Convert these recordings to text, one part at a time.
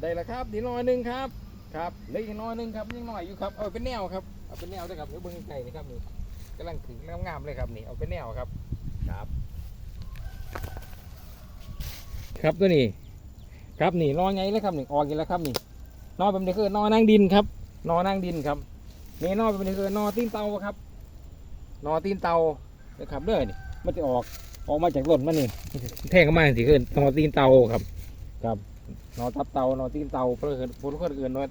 ได้แล้วครับนิดีน้อยหนึ่งครับครับเล็กน้อยหนึ่งครับยังน้อยอยู่ครับเอาเป็นแนวครับเอาเป็นแนวด้วยครับเดี๋ยวเบิ้งไก่นี่ครับนี่กำลังถึงงามๆเลยครับนี่เอาเป็นแนวครับครับ ครับตัวนี้ ครับนี่นอนไงเลยครับนี่ออกอีกแล้วครับนี่นอนแบบนี้คือนอนนั่งดินครับ นอนนั่งดินครับนี่นอนแบบนี้คือนอนตีนเตาครับ นอนตีนเตานะครับเด้อนี่มันจะออกออกมาจากรถมันนี่แท่งเข้ามาสิคือนอนตีนเตาครับ ครับ นอนทับเตานอนตีนเตาเพื่อนคนคนอื่นนอน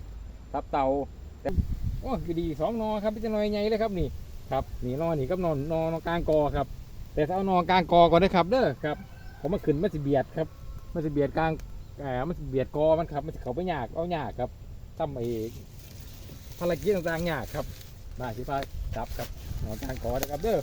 ทับเตาโอ้คือดีสองนอครับพี่จะนอนไงเลยครับนี่ครับนี่นอนนี่ก็นอนนอนนอนกลางกอครับ แต่ถ้าเอานอนกลางกอก่อนนะครับเด้อครับผมมาขึ้นมันสิเบียดครับมันจะเบียดกลางอ่ามันสิเบียดกอมันครับมันจะเขาไปยากเอายากครับทำไอ้ภารกิจต่างๆยากครับมาสิพาจับครับนอนกลางกอนะครับเด้อ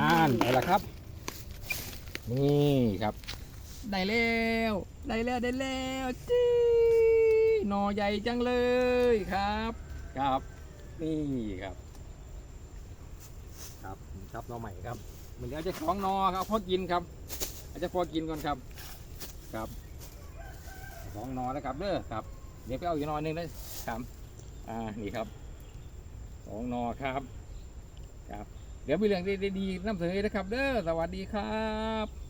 นั่นได้แล้วครับ นี่ครับ ได้แล้วได้แล้วได้แล้วจี้หนอใหญ่จังเลยครับ ครับ นี่ครับ ครับครับหนอใหม่ครับเหมือนเดี๋ยวจะของหนอครับพอกินครับ อาจจะพอกินก่อนครับ ครับสองหนอแล้วครับเด้อครับ เดี๋ยวไปเอาอีกหนอหนึงเลยครับ อ่านี่ครับสองหนอครับ ครับ เดี๋ยวมีเรื่องดีๆนำเสนอนะครับ เด้อสวัสดีครับ